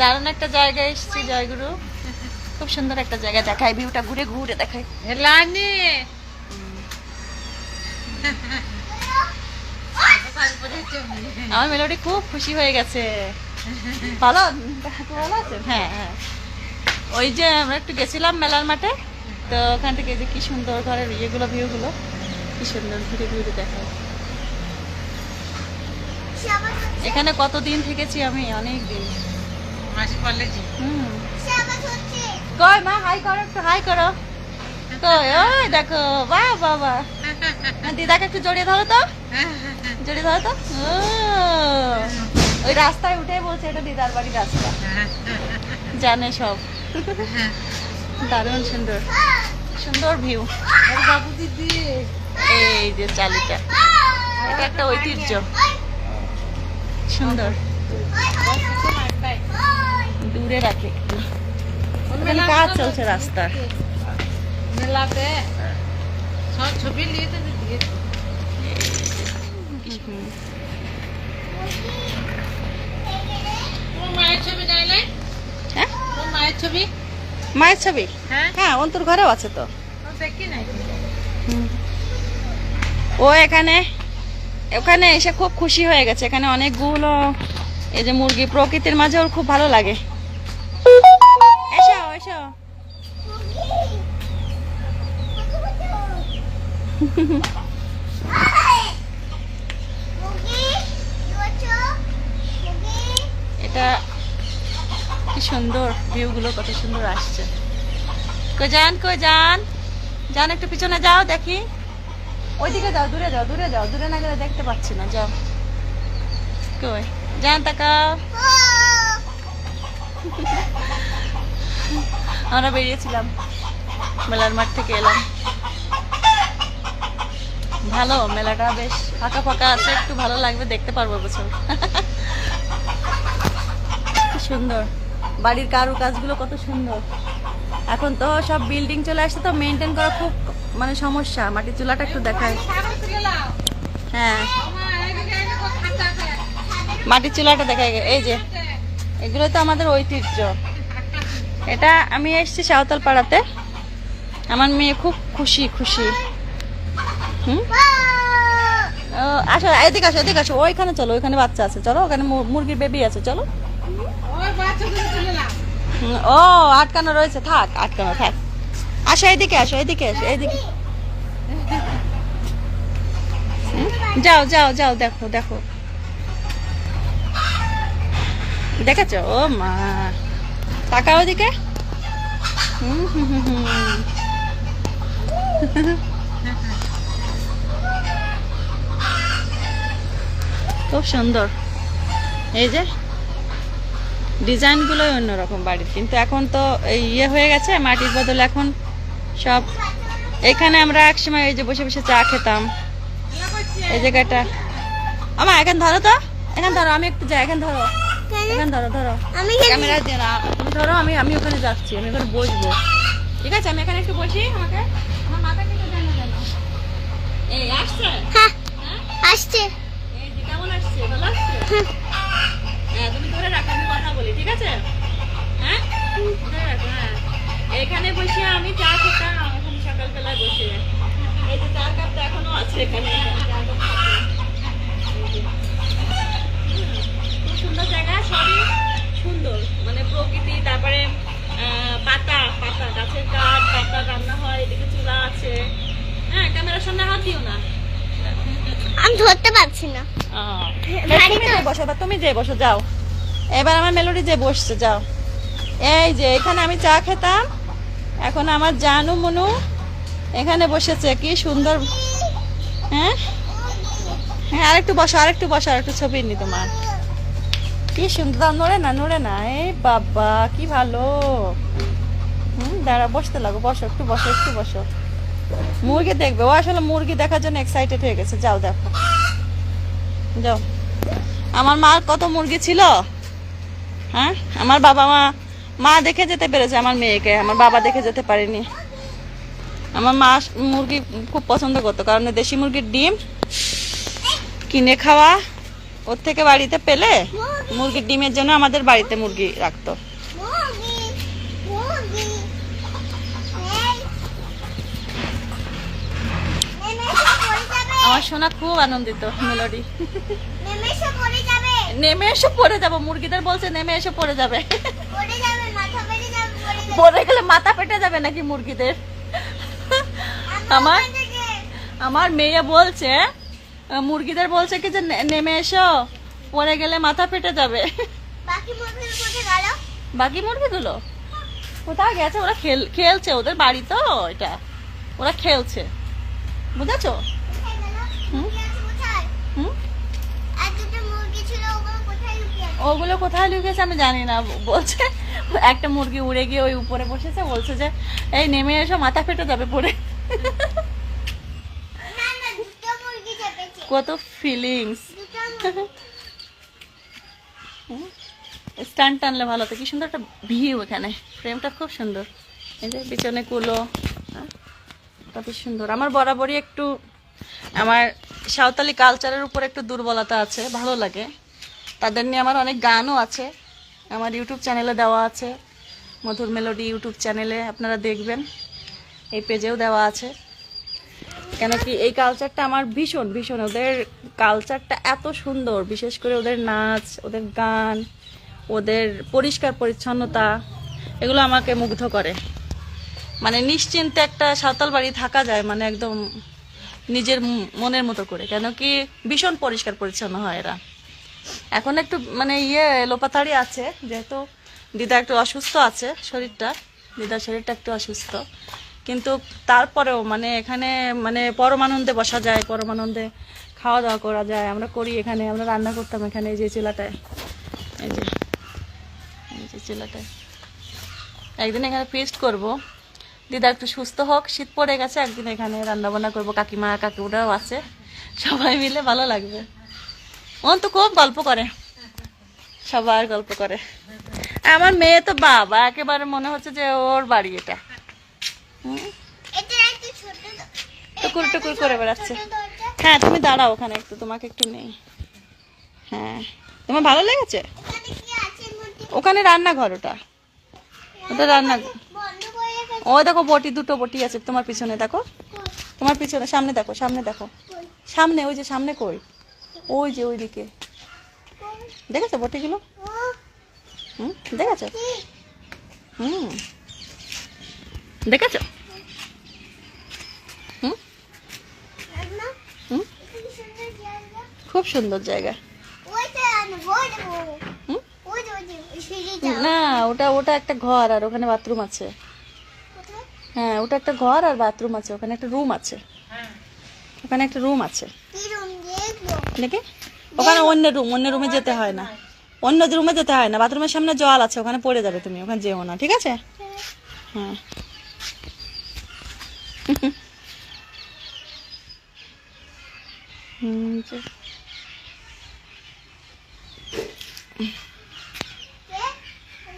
দারুণ একটা জায়গায় এসেছি জয়গুরু। খুব সুন্দর একটা জায়গা দেখায় ভিউটা ঘুরে ঘুরে দেখায়। হেলানি! আমার মেলোডি খুব খুশি হয়ে গেছে। ভালো? ভালো আছেন হ্যাঁ হ্যাঁ। ওই যে আমরা একটু গেছিলাম মেলার মাঠে তো ওখান থেকে যে কি সুন্দর ঘরের ইয়েগুলো ভিউগুলো কি সুন্দর ঘুরে ঘুরে দেখায়। এখানে কতদিন থেকেছি আমি? অনেক দিন। মাসি কলেজে হুম। কই মা? হাই করো একটু হাই করো। কই? ওই দেখো বাহ বাহ বাহ দিদাকে একটু জড়িয়ে ধরো তো। জড়িয়ে ধরো তো। ওই রাস্তায় উঠে বলছে এটা দিদার বাড়ির রাস্তা। জানে সব। দারুণ সুন্দর। সুন্দর ভিউ বাবু দিদি। এই যে চালিটা এটা একটা ঐতিহ্য। সুন্দর। দূরে রাখে কাজ চলছে রাস্তার। মায়ের ছবি হ্যাঁ? মায়ের ছবি? হ্যাঁ। হ্যাঁ অন্তর ঘরেও আছে তো। দেখি নাই। ও এখানে ওখানে এসে খুব খুশি হয়ে গেছে। এখানে অনেকগুলো এই যে মুরগি, প্রকৃতির মাঝে ওর খুব ভালো লাগে। এসো এসো। এটা কি সুন্দর ভিউগুলো, কত সুন্দর আসছে। কই যান কই যান? যান একটু পিছনে যাও দেখি। ওইদিকে যাও, দূরে যাও দূরে যাও, দূরে না গেলে দেখতে পাচ্ছি না, যাও। কই? যান তাকাও আমরা বেরিয়েছিলাম, মেলার মাঠ থেকে এলাম। ভালো, মেলাটা বেশ ফাঁকা ফাঁকা আছে, একটু ভালো লাগবে, দেখতে পারব বছর সুন্দর। বাড়ির কারু কাজগুলো কত সুন্দর। এখন তো সব বিল্ডিং চলে আসছে, তো মেনটেন করা খুব মানে সমস্যা। মাটির চুলাটা একটু দেখায় হ্যাঁ। মাটির চুলাটা দেখায় এই যে এগুলো তো আমাদের ঐতিহ্য। এটা আমি এসেছি সাঁওতাল পাড়াতে। আমার মেয়ে খুব খুশি খুশি। হুম? আসো, এদিকে আসো এদিকে আসো। ওইখানে চলো, ওইখানে বাচ্চা আছে। চলো, ওখানে মুরগির বেবি আছে, চলো ওই বাচ্চা তুলে তুলে নাও হুম, ও, আটকানো রয়েছে, থাক, আটকানো, থাক। আসো এদিকে আসো এদিকে আসো এদিকে। যাও যাও যাও, দেখো দেখো। দেখেছ? ও মা। তাকাও ওদিকে। খুব সুন্দর। এই যে। ডিজাইনগুলোই অন্যরকম বাড়ির কিন্তু এখন তো এই ইয়ে হয়ে গেছে মাটির বদল এখন সব এখানে আমরা একসময় এই যে বসে বসে চা খেতাম। এই জায়গাটা। আমা এখান ধরো তো। এখান ধরো আমি একটু যাই এখান ধরো। এখান ধরো ধরো। আমি ক্যামেরা দিয়ে না তুমি ধরো আমি আমি ওখানে যাচ্ছি আমি ওখানে বসবো। ঠিক আছে আমি এখানে একটু বসি আমাকে। আমার মাথা থেকে জানো জানো এই আসছে? হ্যাঁ হ্যাঁ? আসছে। এই যে কেমন আসছে? ভালো আসছে হ্যাঁ তুমি ধরে রাখো আমি কথা বলি ঠিক আছে? হ্যাঁ? ধরে হ্যাঁ। এখানে বসে আমি চা খেতাম এখন সকালবেলায় বসে। এই যে চার কাপটা এখনও আছে এখানে। খুব সুন্দর জায়গা সবই সুন্দর। মানে প্রকৃতি তারপরে পাতা পাতা গাছের কাঠ পাতা রান্না হয় এদিকে চুলা আছে। হ্যাঁ ক্যামেরার সামনে হাত দিও না। আমি ধরতে পারছি না। বসো তুমি যে বসো যাও। এবার আমার মেলোডি যে বসছে, যাও। এই যে, এখানে আমি চা খেতাম, এখন আমার জানু মনু এখানে বসেছে, কি সুন্দর। হ্যাঁ? হ্যাঁ আরেকটু বসো আরেকটু বসো, আরেকটু ছবি নি তোমার। কি সুন্দর নড়ে না নড়ে না। এই বাবা, কি ভালো। হুম, দাঁড়া, বসতে লাগো, বসো, একটু বসো একটু বসো। মুরগি দেখবে, ও আসলে মুরগি দেখার জন্য এক্সাইটেড হয়ে গেছে। যাও, দেখো। যাও। আমার মার কত মুরগি ছিল? হ্যাঁ? আমার বাবা মা মা দেখে যেতে পেরেছে আমার মেয়েকে। আমার বাবা দেখে যেতে পারেনি। আমার মা মুরগি খুব পছন্দ করতো কারণ দেশি মুরগির ডিম কিনে খাওয়া ওর থেকে বাড়িতে পেলে মুরগির ডিমের জন্য আমাদের বাড়িতে মুরগি রাখতো। আমার শোনা খুব আনন্দিত মেলোডি। যাবে। নেমে এসে পড়ে যাব। মুরগিদের বলছে নেমে এসে পড়ে যাবে। পড়ে গেলে মাথা পেটে যাবে নাকি মুরগিদের? আমার আমার মেয়ে বলছে মুরগিদের বলছে কি যে নেমে এসো পড়ে গেলে মাথা ফেটে যাবে। বাকি মুরগিগুলো? কোথায় গেছে? ওরা খেল খেলছে ওদের বাড়ি তো এটা। ওরা খেলছে। বুঝেছ কোথায় গেল হুম? মুরগি আছে কোথায় হুম আর দুটো মুরগি ছিল ওগুলো কোথায় লুকিয়ে আছে ওগুলো কোথায় লুকিয়েছে আমি জানি না। বলছে একটা মুরগি উড়ে গিয়ে ওই উপরে বসেছে বলছে যে এই নেমে এসো মাথা ফেটে যাবে চেপেছে। কত ফিলিংস স্ট্যান্ড টানলে ভালো তো কি সুন্দর একটা ভিউ এখানে। ফ্রেমটা খুব সুন্দর। এই যে পিছনে কুলো হ্যাঁ, কত সুন্দর। আমার বরাবরই একটু আমার সাঁওতালি কালচারের উপর একটু দুর্বলতা আছে ভালো লাগে। তাদের নিয়ে আমার অনেক গানও আছে। আমার ইউটিউব চ্যানেলে দেওয়া আছে। মধুর মেলোডি ইউটিউব চ্যানেলে আপনারা দেখবেন। এই পেজেও দেওয়া আছে। কেন কি এই কালচারটা আমার ভীষণ ভীষণ। ওদের কালচারটা এত সুন্দর, বিশেষ করে ওদের নাচ, ওদের গান, ওদের পরিষ্কার পরিচ্ছন্নতা, এগুলো আমাকে মুগ্ধ করে। মানে নিশ্চিন্তে একটা সাঁওতাল বাড়ি থাকা যায় মানে একদম নিজের মনের মতো করে। কেন কি ভীষণ পরিষ্কার পরিচ্ছন্ন হয় এরা। এখন একটু মানে ইয়ে লোপাতাড়ি আছে, যেহেতু দিদা একটু অসুস্থ আছে শরীরটা দিদার শরীরটা একটু অসুস্থ। কিন্তু তারপরেও মানে এখানে মানে পরমানন্দে বসা যায়, পরমানন্দে খাওয়া দাওয়া করা যায়, আমরা করি এখানে, আমরা রান্না করতাম এখানে, এই যে চুলাটায়। এই যে এই যে চুলাটায়। একদিন এখানে ফিস্ট করব। দিদা একটু সুস্থ হোক, শীত পড়ে গেছে, একদিন এখানে রান্না বান্না করব, কাকিমা কাকুরাও আছে, সবাই মিলে ভালো লাগবে। ও তো খুব গল্প করে। সবার গল্প করে। আমার মেয়ে তো বাবা একেবারে মনে হচ্ছে যে ওর বাড়ি এটা। টুকুর টুকুর করে বেড়াচ্ছে। হ্যাঁ তুমি দাঁড়াও ওখানে একটু তোমাকে একটু নেই। হ্যাঁ। তোমার ভালো লেগেছে? ওখানে রান্নাঘর ওটা। ওটা রান্না বন্ধ করে রেখেছে ও দেখো বটি দুটো বটি আছে তোমার পিছনে দেখো। তোমার পিছনে সামনে দেখো সামনে দেখো। সামনে ওই যে সামনে কই? ওই যে ওইদিকে। দেখেছ বটিগুলো? হুম দেখেছ? হুম দেখেছ? হুম হুম খুব সুন্দর জায়গা। না ওটা ওটা একটা ঘর আর ওখানে বাথরুম আছে। হ্যাঁ ওটা একটা ঘর আর বাথরুম আছে ওখানে একটা রুম আছে। ওখানে একটা রুম আছে। কি রুম দেখল দেখে ওখানে অন্য রুম অন্য রুমে যেতে হয় না। অন্য রুমে যেতে হয় না বাথরুমের সামনে জল আছে, ওখানে পড়ে যাবে তুমি, ওখানে যেও না, ঠিক আছে? হ্যাঁ।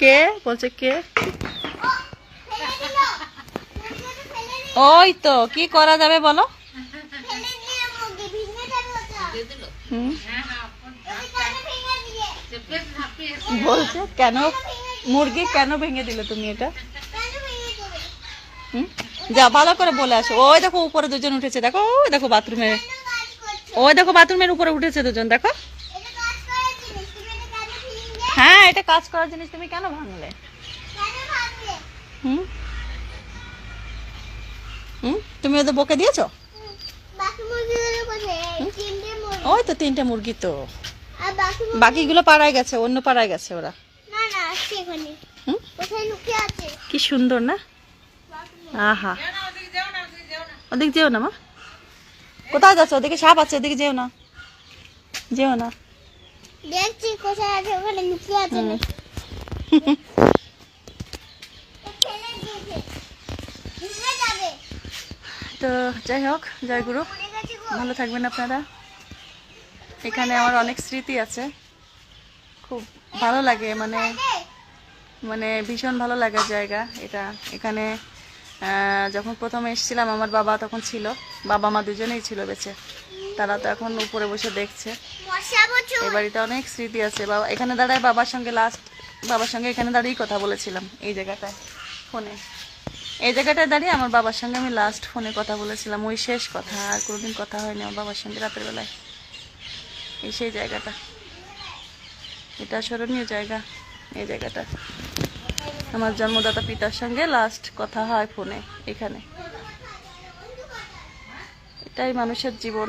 কে? বলছে কে? ওই তো, কি করা যাবে বলো ফেলে দিল মুরগি ভেঙে যাবে ওটা হুম ওই কেন ভেঙে দিয়ে বলছে, কেন? মুরগি কেন ভেঙে দিলে তুমি এটা? যা, ভালো করে বলে আসো। ওই দেখো, উপরে দুজন উঠেছে, দেখো, ওই দেখো বাথরুমে। ওই দেখো বাথরুমের উপরে উঠেছে দুজন, দেখো। হ্যাঁ এটা কাজ করার জিনিস, তুমি কেন ভাঙলে? হুম? হুম? তুমি ওদের বকে দিয়েছ হুম, বাকি মুরগিগুলো কোথায় এই তিনটে মুরগি ওই তো তিনটে মুরগি তো। বাকিগুলো পাড়ায় গেছে অন্য পাড়ায় গেছে ওরা। কি সুন্দর না? আহা। ওদিক যেও না মা। কোথায় যাচ্ছ? ওদিকে সাপ আছে ওদিকে যেও না। যেও না। দেখছি কোথায় আছে ওখানে লুকিয়ে আছে। তো যাই হোক জয় গুরু। ভালো থাকবেন আপনারা। এখানে আমার অনেক স্মৃতি আছে। খুব ভালো লাগে মানে মানে ভীষণ ভালো লাগার জায়গা এটা। এখানে যখন প্রথমে এসেছিলাম আমার বাবা তখন ছিল। বাবা মা দুজনেই ছিল বেঁচে। তারা তো এখন উপরে বসে দেখছে। বছর বাড়িতে অনেক স্মৃতি আছে। বাবা এখানে দাঁড়ায় বাবার সঙ্গে লাস্ট বাবার সঙ্গে এখানে দাঁড়িয়েই কথা বলেছিলাম এই জায়গাটায় ফোনে এই জায়গাটায় দাঁড়িয়ে আমার বাবার সঙ্গে আমি লাস্ট ফোনে কথা বলেছিলাম ওই শেষ কথা আর কোনোদিন কথা হয়নি আমার বাবার সঙ্গে রাতের বেলায়। এই সেই জায়গাটা। এটা স্মরণীয় জায়গা, এই জায়গাটা। আমার জন্মদাতা পিতার সঙ্গে লাস্ট কথা হয় ফোনে এখানে। এটাই মানুষের জীবন।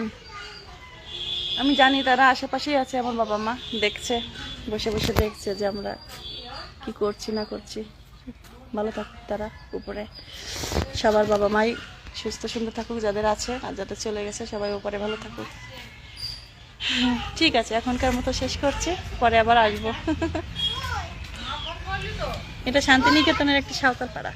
আমি জানি তারা আশেপাশেই আছে আমার বাবা মা, দেখছে, বসে বসে দেখছে যে আমরা কি করছি, না করছি। ভালো থাকুক তারা উপরে। সবার বাবা মাই সুস্থ, সুন্দর থাকুক, যাদের আছে আর যাদের চলে গেছে, সবাই উপরে ভালো থাকুক। ঠিক আছে এখনকার মতো শেষ করছে পরে আবার আসব। এটা শান্তিনিকেতনের একটি সাঁওতাল পাড়া।